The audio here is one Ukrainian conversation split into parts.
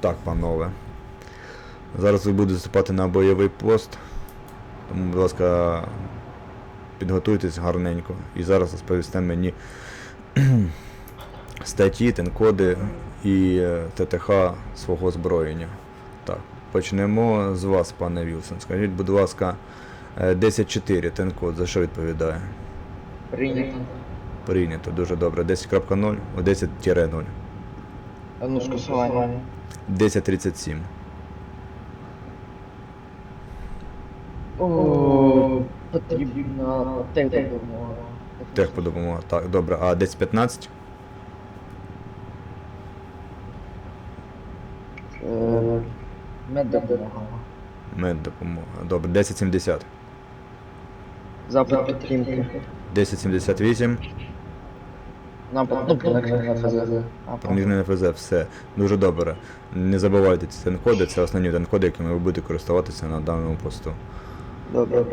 Так, панове. Зараз ви будете вступати на бойовий пост. Тому, будь ласка, підготуйтесь гарненько. І зараз розповісте мені статті, тенкоди і е, ТТХ свого озброєння. Так, почнемо з вас, пане Вілсон. Скажіть, будь ласка, е, 10.4 тенкод, за що відповідає? Прийнято. Прийнято, дуже добре. 10.0, о, 10-0. А ну скасування. 10.37. О, потрібна технопомога. Техподопомога. Так, добре. А 10.15? Е, Меддопомога. Меддопомога. Добре. 10.70. Запит підтримки. 10.78. Напад, ну, проникнення ФЗ. Проміжне НФЗ, все. Дуже добре. Не забувайте ці тенкоди, це основні тенкоди, якими ви будете користуватися на даному посту. Добре.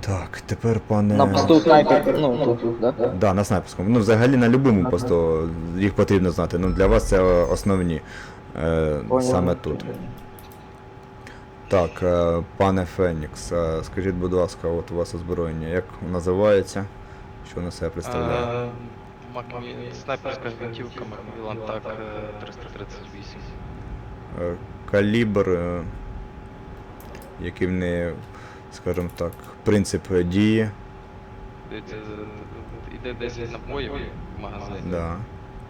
Так, тепер пане. На посту снайпер, ну, тут, да? Да, на снайперському. Ну, взагалі на будь-якому посту їх потрібно знати. Ну, для вас це основні. Е, саме тут. Так, е, пане Фенікс, е, скажіть, будь ласка, от у вас озброєння, як називається? Що воно себе представляє? Е, Макмі- Снайперська гвинтівка Макмілан так е, 338. Е, Калібр, е, який в неї, скажімо так, принцип дії. Дивіться, е, Іде 10 набоїв в магазині. Да.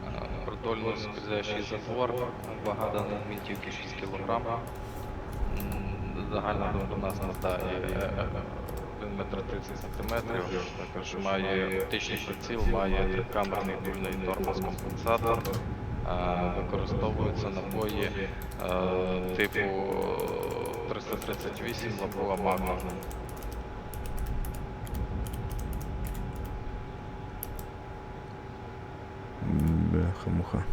Е, Продольно скользящий затвор, вага даної гвинтівки 6 кг. Загальна довжина складає е, 1 метр 30 сантиметрів. Також має оптичний приціл, має трикамерний дульний тормоз-компенсатор. Використовуються набої е, типу 338 лобова магна. Бляха-муха.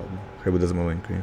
Ладно, хай буде з маленькою.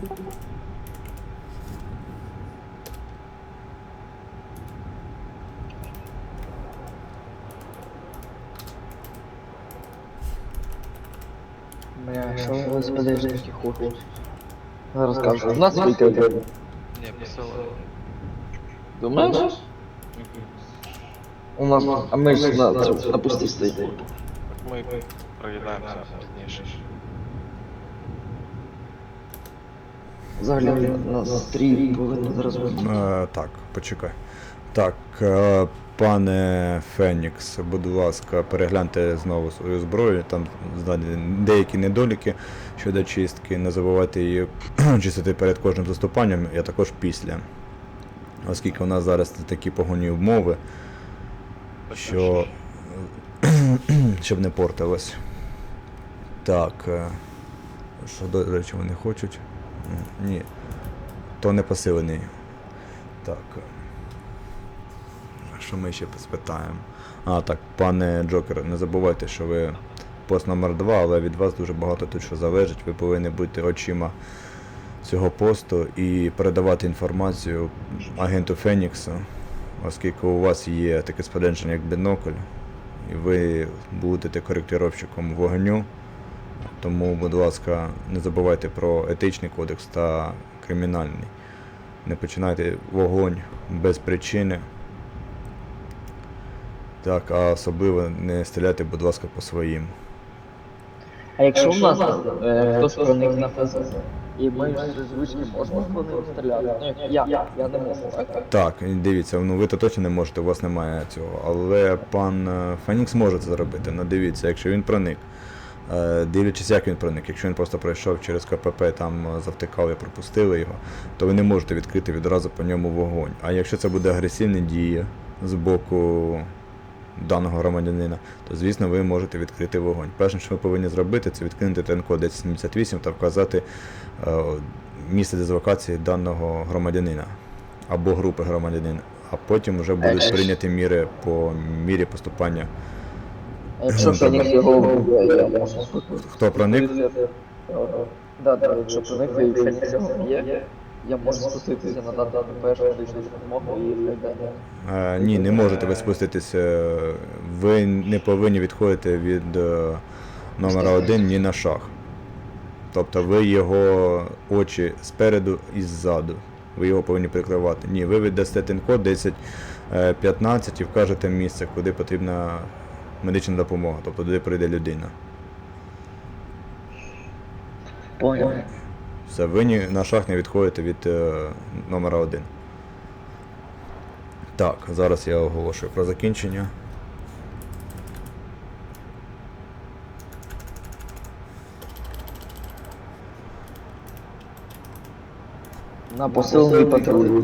Бля, що ви сподежники хочуть? Зараз кажу, у нас вийти один. Ні, посила. Думаєш? У нас, а ми ж на, на пусті стоїмо. Ми проїдаємося пізніше. Взагалі у нас три повинні зараз бути. Е, так, почекай. Так, е, пане Фенікс, будь ласка, перегляньте знову свою зброю. Там знайдені деякі недоліки щодо чистки. Не забувайте її чистити перед кожним заступанням, а також після. Оскільки у нас зараз такі погоні умови, що щоб не портилось. Так. е, Що, до речі, вони хочуть? Ні. То не посилений. Так. Що ми ще спитаємо? А, так, пане Джокер, не забувайте, що ви пост номер 2 але від вас дуже багато тут що залежить. Ви повинні бути очима цього посту і передавати інформацію агенту Феніксу, оскільки у вас є таке спорядження, як бінокль, і ви будете коректировщиком вогню. Тому, будь ласка, не забувайте про етичний кодекс та кримінальний. Не починайте вогонь без причини. Так, а особливо не стріляйте, будь ласка, по своїм. А якщо у нас е, хтось проник на ФЗ? І ми з можемо по ним стріляти. Ну, я, я не можу, так? Так, дивіться, ну ви то точно не можете, у вас немає цього. Але пан е, Фенікс може це зробити. Ну дивіться, якщо він проник. Е, Дивлячись, як він проник, якщо він просто пройшов через КПП, там е, завтикали, пропустили його, то ви не можете відкрити відразу по ньому вогонь. А якщо це буде агресивна дія з боку даного громадянина, то звісно ви можете відкрити вогонь. Перше, що ви повинні зробити, це відкинути ТНК 1078 та вказати е, місце дислокації даного громадянина або групи громадянин, а потім вже будуть прийняті міри по мірі поступання. Якщо Фенікс його вб'є, я можу Хто проник? Да, да, якщо проник і Фенікс його вб'є, я можу спуститися на дату першу медичну допомогу і прийде. Е, ні, не можете ви спуститися. Ви не повинні відходити від е, номера 1 ні на шаг. Тобто ви його очі спереду і ззаду. Ви його повинні прикривати. Ні, ви віддасте тин-код 10 е, 15 і вкажете місце, куди потрібна медична допомога, тобто туди прийде людина. Понял. Все, ви ні на шаг не відходите від е, номера 1. Так, зараз я оголошую про закінчення. На посилений патруль.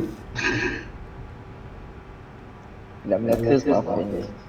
Бля, мене ти блядь.